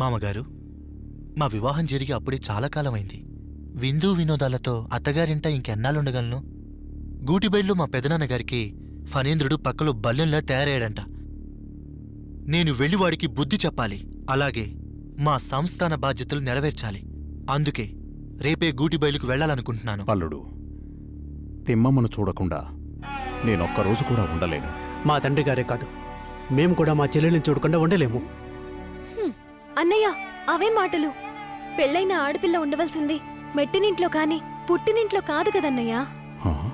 మామగారు మా వివాహం జరిగి అప్పుడే చాలా కాలమైంది. విందు వినోదాలతో అత్తగారింట ఇంకెన్నాళ్ళుండగలను? గూటిబైళ్ళు మా పెదనాన్నగారికి ఫణేంద్రుడు పక్కలో బల్లెంలా తయారయ్యాడంట. నేను వెళ్ళి వాడికి బుద్ధి చెప్పాలి. అలాగే మా సంస్థాన బాధ్యతలు నెరవేర్చాలి. అందుకే రేపే గూటిబైలుకు వెళ్ళాలనుకుంటున్నాను. అల్లుడు తిమ్మమ్మను చూడకుండా నేనొక్క రోజు కూడా ఉండలేను. మా తండ్రి గారే కాదు. మేము కూడా మా చెల్లెల్ని చూడకుండా ఉండలేము. అన్నయ్య అవే మాటలు. పెళ్ళైన ఆడపిల్ల ఉండవలసింది మెట్టినింట్లో కాని పుట్టినింట్లో కాదు కదన్నయ్యా. హా?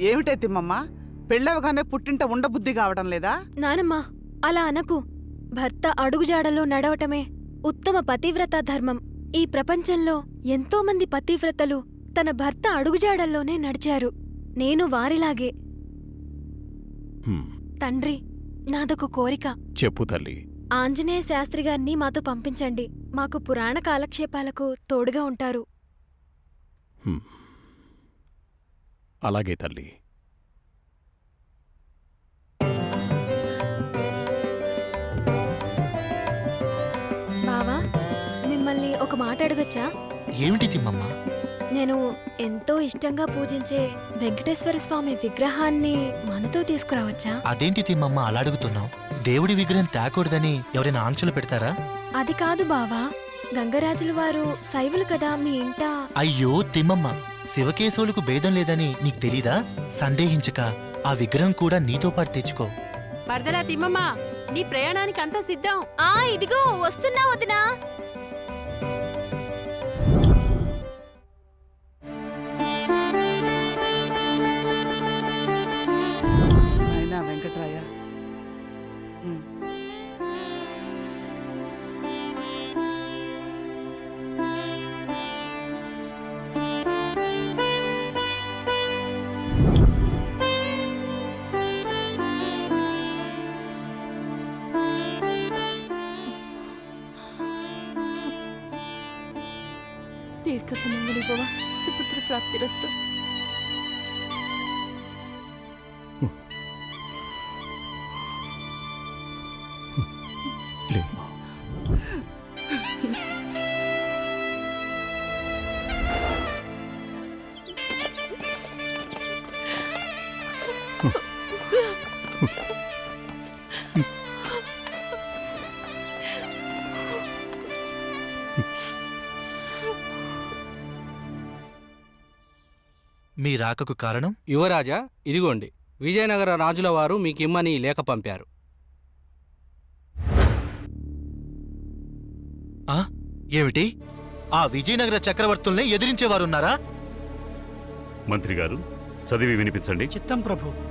ఏమిటే తిమ్మమ్మ పెళ్ళవగానే పుట్టింట ఉండబుద్ధి కావడం లేదా? నానమ్మా అలా అనకు. భర్త అడుగుజాడలో నడవటమే ఉత్తమ పతివ్రత ధర్మం. ఈ ప్రపంచంలో ఎంతో మంది పతివ్రతలు తన భర్త అడుగుజాడల్లోనే నడిచారు. నేను వారిలాగే. హ్మ్. తండ్రి నాదొక కోరిక. చెప్పు తల్లి. ఆంజనేయ శాస్త్రి గారిని మాతో పంపించండి. మాకు పురాణ కాలక్షేపాలకు తోడుగా ఉంటారు. హ్మ్. అలాగే తల్లి. బావా మిమ్మల్ని ఒక మాట అడగొచ్చా? ఏమిటి తిమ్మమ్మ నేను ఎంతో ఇష్టంగా పూజించే వెంకటేశ్వర స్వామి విగ్రహాన్ని మనతో తీసుకురావచ్చా? అదేంటి తిమ్మమ్మ అలా అడుగుతున్నావు? దేవుడి విగ్రహం తేకూడదని ఎవరైనా ఆంక్షలు పెడతారా? అది కాదు బావా. గంగరాజుల వారు శైవులు కదా మీ ఇంట. అయ్యో తిమ్మమ్మ. శివకేశవులకు భేదం లేదని నీకు తెలీదా? సందేహించక. ఆ విగ్రహం కూడా నీతో పాటు తెచ్చుకో. మరదలా తిమ్మమ్మ నీ ప్రయాణానికి అంతా సిద్ధం. ఆ ఇదిగో వస్తున్నా వదినా. Hı. Dear customer, Manigova, sıfır trafik lirası. మీ రాకకు కారణం? యువరాజా ఇదిగోండి. విజయనగర రాజుల వారు మీకిమ్మని లేఖ పంపారు. ఆ? ఏమిటి? ఆ విజయనగర చక్రవర్తుల్ని ఎదిరించేవారున్నారా? మంత్రి గారు చదివి వినిపించండి. చిత్తం ప్రభు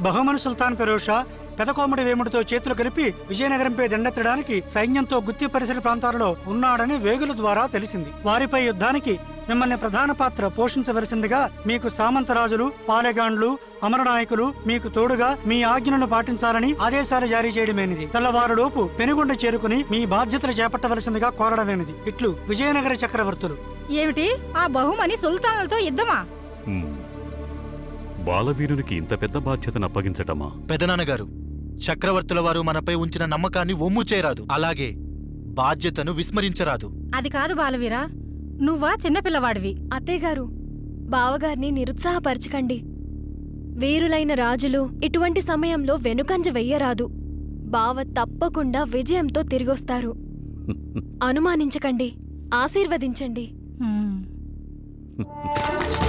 బహుమన్ సుల్తాన్ ఫిరోషా పెదకోమడి వేముడితో చేతులు కలిపి విజయనగరంపై దండెత్తడానికి సైన్యంతో గుత్తి పరిసర ప్రాంతాలలో ఉన్నాడని వేగుల ద్వారా తెలిసింది. వారిపై యుద్ధానికి మిమ్మల్ని ప్రధాన పాత్ర పోషించవలసిందిగా మీకు సామంతరాజులు పాలెగాండ్లు అమరనాయకులు మీకు తోడుగా మీ ఆజ్ఞలను పాటించాలని ఆదేశాలు జారీ చేయడమేనిది. తెల్లవారులోపు పెనుగొండ చేరుకుని మీ బాధ్యతలు చేపట్టవలసిందిగా కోరడమేనిది. ఇట్లు విజయనగర చక్రవర్తులు. ఏమిటి? ఆ బహుమని సుల్తానులతో యుద్ధమా. బాలవీరునికి ఇంత పెద్ద బాధ్యతను అప్పగించటమా? పెదనాన్నగారు చక్రవర్తుల వారు మనపై ఉంచిన నమ్మకాన్ని ఒమ్ము చేయరాదు. అలాగే బాధ్యతను విస్మరించరాదు. అది కాదు బాలవీరా నువ్వా చిన్నపిల్లవాడివి అత్తయ్యగారు బావగారిని నిరుత్సాహపరచకండి. వీరులైన రాజులు ఇటువంటి సమయంలో వెనుకంజ వెయ్యరాదు. బావ తప్పకుండా విజయంతో తిరిగొస్తారు. అనుమానించకండి ఆశీర్వదించండి.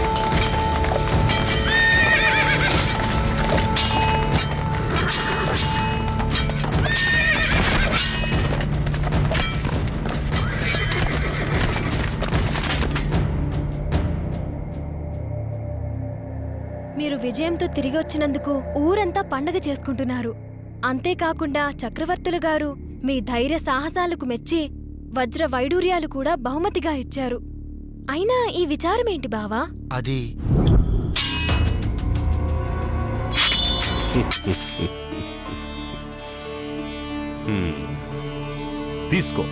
విజయంతో తిరిగి వచ్చినందుకు ఊరంతా పండగ చేసుకుంటున్నారు అంతేకాకుండా చక్రవర్తులు గారు మీ ధైర్య సాహసాలకు మెచ్చి వజ్ర వైడూర్యాలు కూడా బహుమతిగా ఇచ్చారు అయినా ఈ విచారమేంటి బావా అది హ్మ్. తీసుకో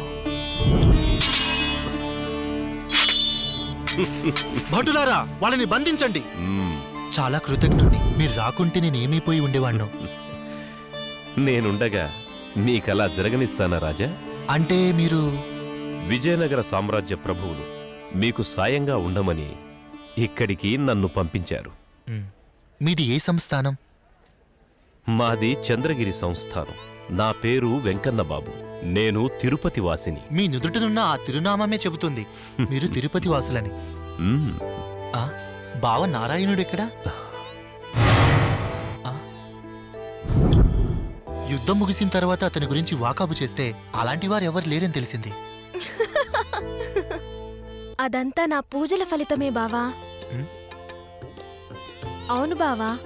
భటులారా వాళ్ళని బంధించండి హ్మ్. చాలా కృతజ్ఞుడిని మీరు రాకుంటే నేనేమైపోయి ఉండేవాణ్ణు? నేనుండగా నీకలా జరగనిస్తానా రాజా? అంటే మీరు విజయనగర సామ్రాజ్య ప్రభువులు మీకు సాయంగా ఉండమని ఇక్కడికి నన్ను పంపించారు. మీది ఏ సంస్థానం? మాది చంద్రగిరి సంస్థానం. నా పేరు వెంకన్నబాబు. నేను తిరుపతి వాసిని. మీ నుదుటనున్న ఆ తిరునామమే చెబుతుంది. మీరు తిరుపతి వాసులని. మ్మ్. ఆ, బావ నారాయణుడు ఎక్కడా? యుద్ధం ముగిసిన తర్వాత అతని గురించి వాకాబు చేస్తే అలాంటి వారు ఎవరు లేరని తెలిసింది. అదంతా నా పూజల ఫలితమే బావా? అవును బావా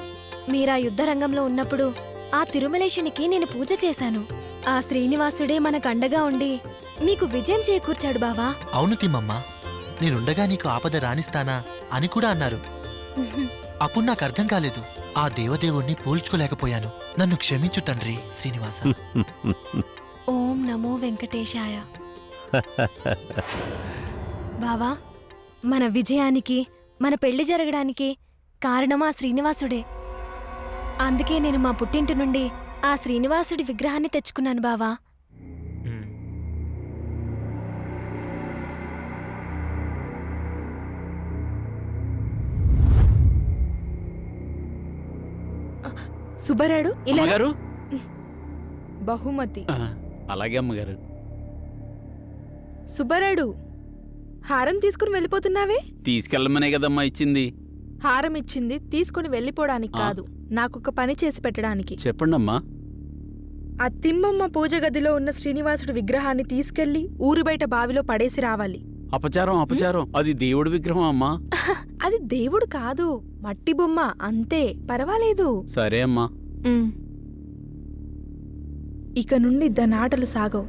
మీరా యుద్ధరంగంలో ఉన్నప్పుడు ఆ తిరుమలేశునికి నేను పూజ చేశాను. ఆ శ్రీనివాసుడే మనకు అండగా ఉండి మీకు విజయం చేకూర్చాడు బావా. అవును తిమ్మమ్మ. నేనుండగా నీకు ఆపద రాణిస్తానా అని కూడా అన్నారు. అప్పుడు నాకు అర్థం కాలేదు. ఆ దేవదేవుణ్ణి పోల్చుకోలేకపోయాను. నన్ను క్షమించు తండ్రి శ్రీనివాస. ఓం నమో వెంకటేశాయ. బావా మన విజయానికి మన పెళ్ళి జరగడానికి కారణం ఆ శ్రీనివాసుడే? అందుకే నేను మా పుట్టింటి నుండి ఆ శ్రీనివాసుడి విగ్రహాన్ని తెచ్చుకున్నాను బావా. సుబ్బరాడు ఇలా అమ్మగారు? బహుమతి. ఆ, అలాగే అమ్మగారు. సుబ్బరాడు హారం తీసుకుని వెళ్ళిపోతున్నావే? తీసుకెళ్ళమనే కదమ్మా ఇచ్చింది. హారం ఇచ్చింది తీసుకుని వెళ్ళిపోవడానికి ఆ. కాదు నాకొక పని చేసి పెట్టడానికి. చెప్పండమ్మా. ఆ తిమ్మమ్మ పూజ గదిలో ఉన్న శ్రీనివాసుడి విగ్రహాన్ని తీసుకెళ్ళి ఊరి బయట బావిలో పడేసి రావాలి. అపచారం అపచారం. అది దేవుడి విగ్రహం అమ్మా. అది దేవుడు కాదు మట్టి బొమ్మ అంతే. పర్వాలేదు. సరే అమ్మా. ఇక నుండి దాని ఆటలు సాగవు.